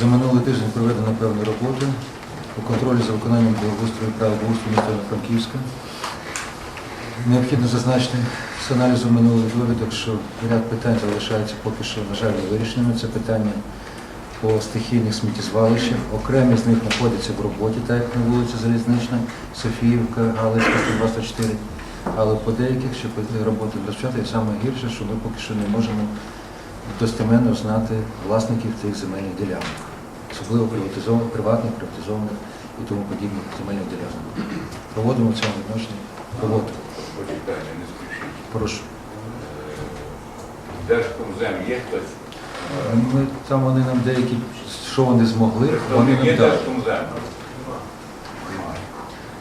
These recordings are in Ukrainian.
За минулий тиждень проведено певні роботи по контролю за виконанням благоустрою і правил благоустрою міста Франківська. Необхідно зазначити з аналізу минулих довідок, що ряд питань залишається поки що, на жаль, невирішеними. Це питання по стихійних сміттєзвалищах. Окремі з них знаходяться в роботі, так як на вулиці Залізнична, Софіївка, Галицька, 124. Але по деяких ще роботи розпочати, і саме гірше, що ми поки що не можемо достеменно знати власників цих земельних ділянок, особливо приватизованих, приватних, приватизованих і тому подібних земельних ділянок. Проводимо в цьому відношенні роботу. Прошу. Держкомзем є хтось? Ми, там вони нам деякі, що вони змогли, вони нам дали.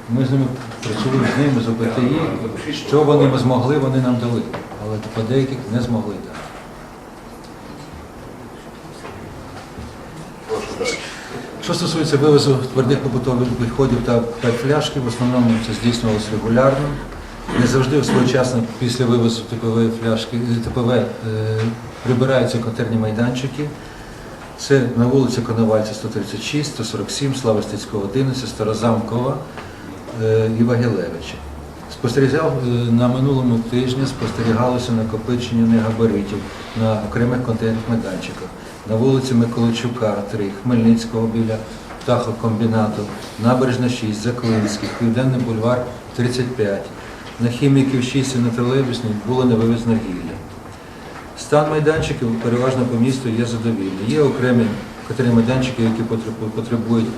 Ми з ними працюємо з ними з ОПТІ. Що вони змогли, вони нам дали. Але по деяких не змогли дати. Прошу далі. Що стосується вивозу твердих побутових відходів та пляшки, в основному це здійснювалося регулярно. Не завжди своєчасно після вивозу ТПВ фляшки е, ТПВ е, прибираються контейнерні майданчики. Це на вулиці Коновальця 136, 147, Слави Стецького 11, Старозамкова е, і Вагілевича. Спостерігав е, на минулому тижні спостерігалося накопичення негабаритів на окремих контейнерних майданчиках. На вулиці Миколайчука 3, Хмельницького біля птахокомбінату, Набережна 6, Заклинський, Південний бульвар 35. На хіміків 6 і на тролейбусній було не вивезено гілля. Стан майданчиків переважно по місту є задовільний. Є окремі контейнерні майданчики, які потребують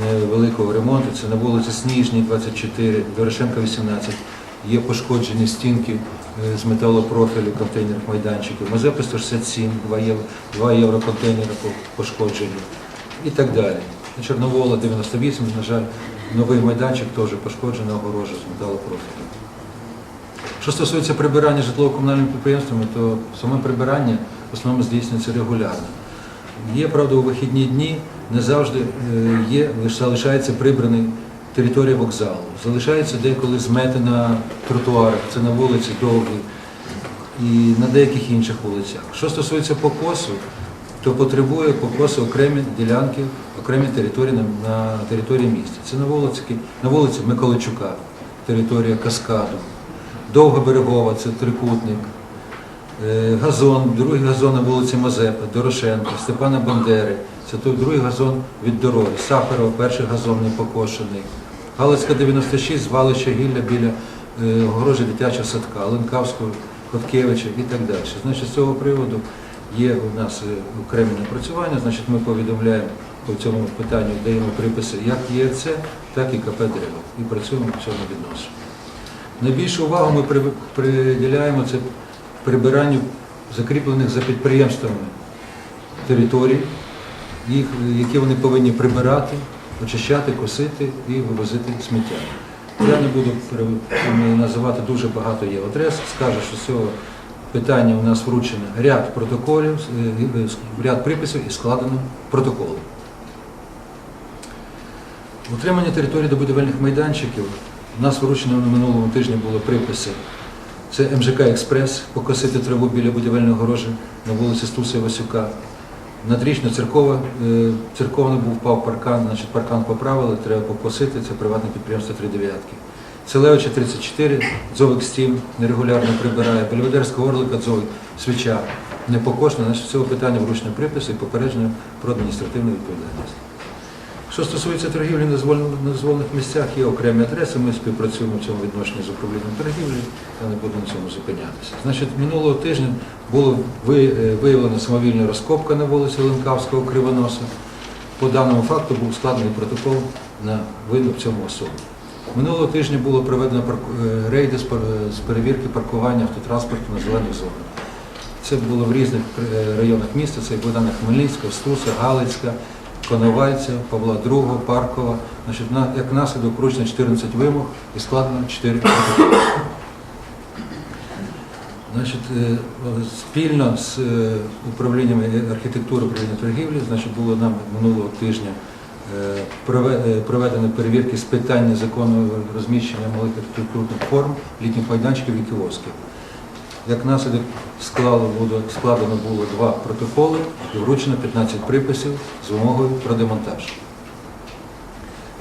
невеликого ремонту. Це на вулиці Сніжній, 24, Дорошенка, 18. Є пошкоджені стінки е, з металопрофілю контейнерних майданчиків. Мазепи 167, 2 євро, контейнери пошкоджені і так далі. Чорновола 98, на жаль, новий майданчик теж пошкоджена огорожа з металопрофілю. Що стосується прибирання житлово-комунальними підприємствами, то саме прибирання в основному здійснюється регулярно. Є, правда, у вихідні дні не завжди е, є, залишається прибраний територія вокзалу. Залишається деколи змети на тротуарах, це на вулиці Довгій і на деяких інших вулицях. Що стосується покосу, то потребує покосу окремі ділянки, окремі території на, на території міста. Це на вулиці, на вулиці Миколайчука, територія Каскаду. Довгоберегова, це трикутник, газон, другий газон на вулиці Мазепи, Дорошенка, Степана Бандери, це той другий газон від дороги, Сахарова, перший газон не покошений, Галицька 96, звалище гілля біля е, огорожі дитячого садка, Ленкавського, Хоткевича і так далі. Значить, з цього приводу є у нас е, окремі напрацювання, значить ми повідомляємо по цьому питанню, даємо приписи як ЄРЦ, так і КП «Дерево» і працюємо в цьому відношенні. Найбільшу увагу ми приділяємо це прибиранню закріплених за підприємствами територій, їх, які вони повинні прибирати, очищати, косити і вивозити сміття. Я не буду називати дуже багато є адрес, скажу, що з цього питання у нас вручено ряд протоколів, е, е, ряд приписів і складено протоколи. Утримання території до будівельних майданчиків. У нас вручено на минулому тижні були приписи. Це МЖК Експрес, покосити траву біля будівельної огорожі на вулиці Стуса Васюка. Надрічно церкова, е, церковний був впав паркан, значить паркан поправили, треба покосити, це приватне підприємство «Три дев'ятки». Целевича 34, Дзовик Стім нерегулярно прибирає, Бельведерська Орлика, Дзовик, свіча не покошена, значить цього питання вручне приписи і попередження про адміністративну відповідальність. Що стосується торгівлі на дозволених місцях, є окремі адреси, ми співпрацюємо в цьому відношенні з управлінням торгівлі, я не буду на цьому зупинятися. Значить, минулого тижня було ви- е, виявлена самовільна розкопка на вулиці Ленкавського Кривоноса. По даному факту був складений протокол на вину цьому особу. Минулого тижня було проведено е, рейди з перевірки паркування автотранспорту на зелених зонах. Це було в різних е, районах міста, це і Богдана Хмельницька, Стуса, Галицька, Коновальця, Павла II, Паркова. Значить, на, як наслідок вручено 14 вимог і складено 4 протоколи. Значить, е, спільно з е, управлінням архітектури управління торгівлі, значить, було нам минулого тижня е, прове- проведено перевірки з питань незаконного розміщення малих архітектурних форм, літніх майданчиків і кіосків. Як наслідок складено було два протоколи і вручено 15 приписів з вимогою про демонтаж.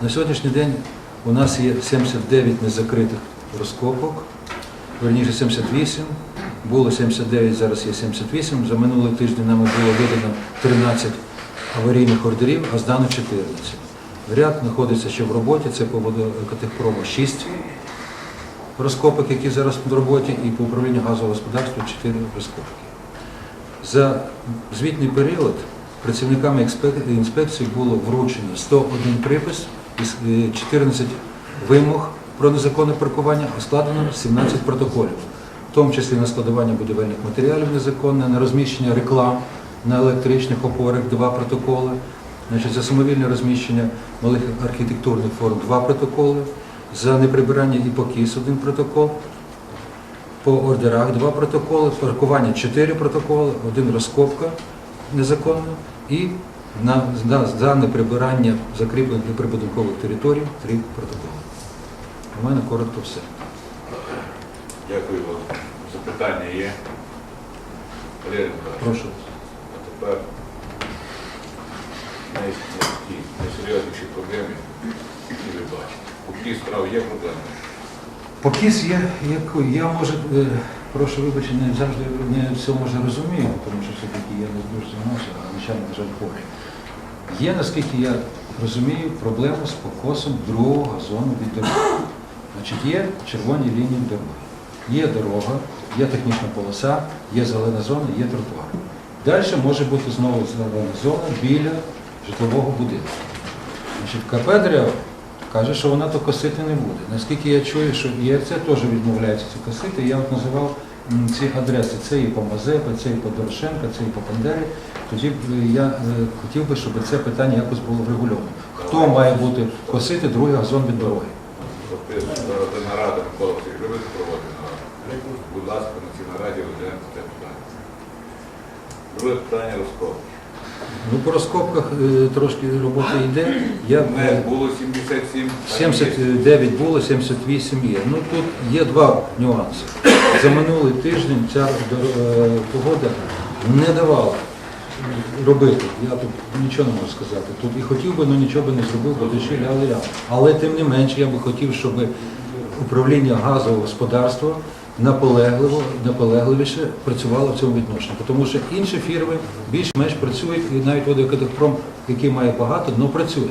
На сьогоднішній день у нас є 79 незакритих розкопок, верніше 78, було 79, зараз є 78. За минулий тиждень нами було видано 13 аварійних ордерів, а здано 14. Ряд знаходиться ще в роботі, це по водокатехпрому 6 розкопок, які зараз в роботі, і по управлінню газового господарства 4 розкопки. За звітний період працівниками інспекції було вручено 101 припис е, 14 вимог про незаконне паркування, складено 17 протоколів, в тому числі на складування будівельних матеріалів незаконне, на розміщення реклам на електричних опорах два протоколи, значить, за самовільне розміщення малих архітектурних форм два протоколи, за неприбирання і покіс один протокол, по ордерах два протоколи, паркування чотири протоколи, один розкопка незаконна і на, на, за неприбирання закріплених неприбудинкових територій три протоколи. У мене коротко все. Дякую вам. Запитання є? Валерій Прошу. а тепер найсерйозніші проблеми, які ви бачите. У тій є проблеми? Покіс є, яку я може, е, прошу вибачення, не завжди не все може розумію, тому що все-таки я не дуже займався, а начальник, на жаль, хворий. Є, наскільки я розумію, проблема з покосом другого газону від дороги. Значить, є червоні лінії дороги. Є дорога, є технічна полоса, є зелена зона, є тротуар. Далі може бути знову зелена зона біля житлового будинку. Значить, КП каже, що вона то косити не буде. Наскільки я чую, що ЄРЦ теж відмовляється це косити, я от називав ці адреси. Це і по Мазепи, це і по Дорошенка, це і по Бандері. Тоді е, я е, хотів би, щоб це питання якось було врегульовано. Хто має бути косити другий газон від дороги? Де нарада Микола Сергійович проводить нараду. Будь ласка, на цій нараді розгляньте це питання. Друге питання розкопки. Ну, по розкопках е, трошки роботи йде. Я, Не було 77, а є 79 було, 78 є. Ну тут є два нюанси. За минулий тиждень ця е, погода не давала робити. Я тут нічого не можу сказати. Тут і хотів би, але нічого би не зробив, бо душі ляли я. Але тим не менше я би хотів, щоб управління газового господарства наполегливо, наполегливіше працювало в цьому відношенні. Тому що інші фірми більш-менш працюють, і навіть водокатехпром, який має багато, але працює.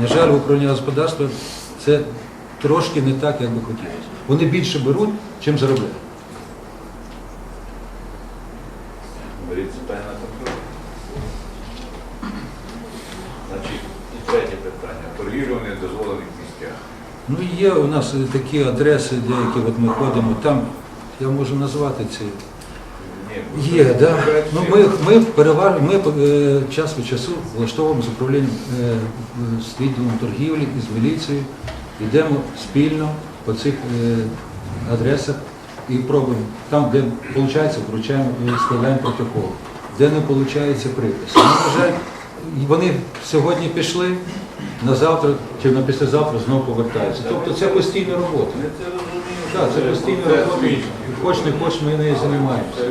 На жаль, в управлінні господарства це трошки не так, як би хотілося. Вони більше беруть, чим заробляють. Беріть питання на контроль. Значить, і третє питання. Торгівля в недозволених місцях. Ну, є у нас такі адреси, деякі от ми ходимо, там я можу назвати ці. Є, да. Ну, ми, ми переважно, ми е, час від часу влаштовуємо з управлінням е, з відділом торгівлі і з міліцією, йдемо спільно по цих е, адресах і пробуємо. Там, де виходить, вручаємо, е, складаємо протокол. Де не виходить припис. На жаль, вони сьогодні пішли, на завтра чи на післязавтра знову повертаються. Тобто це постійна робота. Так, це постійна робота. Хоч не хоч ми нею займаємося.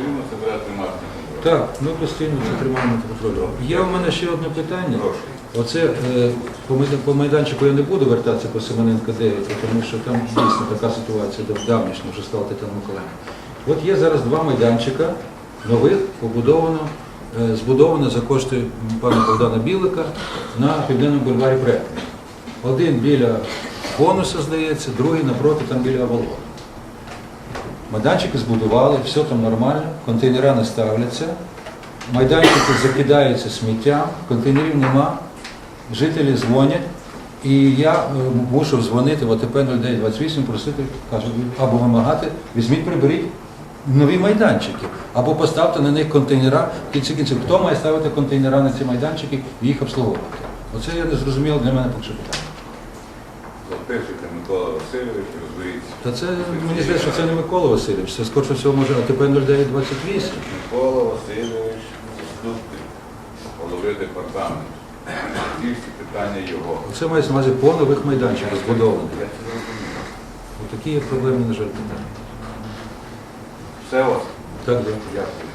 Так, ми постійно це тримаємо під контролем. Є у мене ще одне питання. Оце е, по майданчику я не буду вертатися по Семененка 9, тому що там дійсно така ситуація дав- давнішня, вже стала Тетяна Миколаївна. От є зараз два майданчика нових, побудовано, е, збудовано за кошти пана Богдана Білика на південному бульварі Проектний. Один біля бонуса, здається, другий напроти, там біля Авалону. Майданчики збудували, все там нормально, контейнера не ставляться, майданчики закидаються сміттям, контейнерів нема, жителі дзвонять, і я е, мушу дзвонити в АТП 0928, просити, кажу, або вимагати, візьміть, приберіть нові майданчики, або поставте на них контейнера. В кінці кінців, хто має ставити контейнера на ці майданчики і їх обслуговувати? Оце я не зрозуміло для мене поки що питання. Микола Васильович. Та це мені здається, що це не Микола Васильович, це скорше всього може АТП 0928. Микола Васильович, заступник голови департаменту. Ці всі питання його. Це мається на увазі по нових майданчиках збудованих. Такі є проблемні, на жаль, питання. Все у вас? Так, так. Дякую.